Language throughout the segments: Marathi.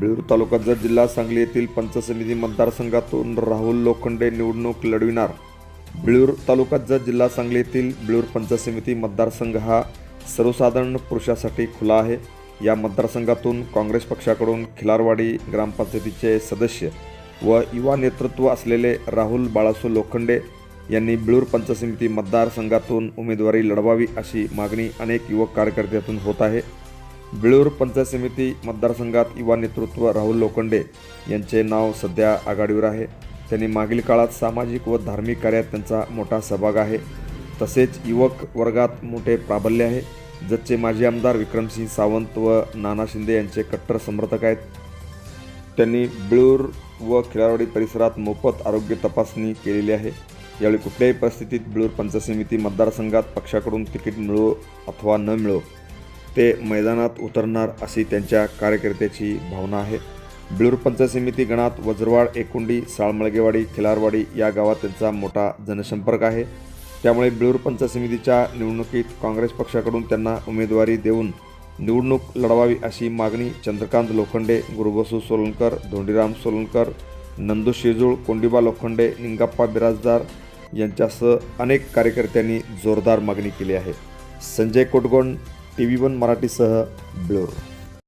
बिळूर तालुका जत जिल्हा सांगली येथील पंचसमिती मतदारसंघातून राहुल लोखंडे निवडणूक लढविणार. बिळूर तालुका जत जिल्हा सांगली येथील बिळूर पंचसमिती मतदारसंघ हा सर्वसाधारण पुरुषासाठी खुला आहे. या मतदारसंघातून काँग्रेस पक्षाकडून खिलारवाडी ग्रामपंचायतीचे सदस्य व युवा नेतृत्व असलेले राहुल बाळासू लोखंडे यांनी बिळूर पंचसमिती मतदारसंघातून उमेदवारी लढवावी अशी मागणी अनेक युवक कार्यकर्त्यातून होत आहे. बिळूर पंचायत समिती मतदारसंघात युवा नेतृत्व राहुल लोखंडे यांचे नाव सध्या आघाडीवर आहे. त्यांनी मागील काळात सामाजिक व धार्मिक कार्यात त्यांचा मोठा सहभाग आहे. तसेच युवक वर्गात मोठे प्राबल्य आहे. जतचे माजी आमदार विक्रमसिंह सावंत व नाना शिंदे यांचे कट्टर समर्थक आहेत. त्यांनी बिळूर व खिलारवाडी परिसरात मोफत आरोग्य तपासणी केलेली आहे. यावेळी कुठल्याही परिस्थितीत बिळूर पंचायत समिती मतदारसंघात पक्षाकडून तिकीट मिळो अथवा न मिळो ते मैदानात उतरणार अशी त्यांच्या कार्यकर्त्याची भावना आहे. बिळूरपंच पंचायत समिती गणात वज्रवाड एकुंडी साळमळगेवाडी खिलारवाडी या गावात त्यांचा मोठा जनसंपर्क आहे. त्यामुळे बिळूरपंच पंचायत समितीच्या निवडणुकीत काँग्रेस पक्षाकडून त्यांना उमेदवारी देऊन निवडणूक लढवावी अशी मागणी चंद्रकांत लोखंडे गुरुबसू सोलनकर धोंडीराम सोलनकर नंदू शेजूळ कोंडिबा लोखंडे निंगाप्पा बिराजदार यांच्यासह अनेक कार्यकर्त्यांनी जोरदार मागणी केली आहे. Sanjay Kotgond T V one मराठीसह Bilur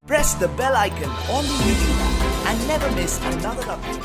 Press the bell icon on the YouTube app and never miss another update.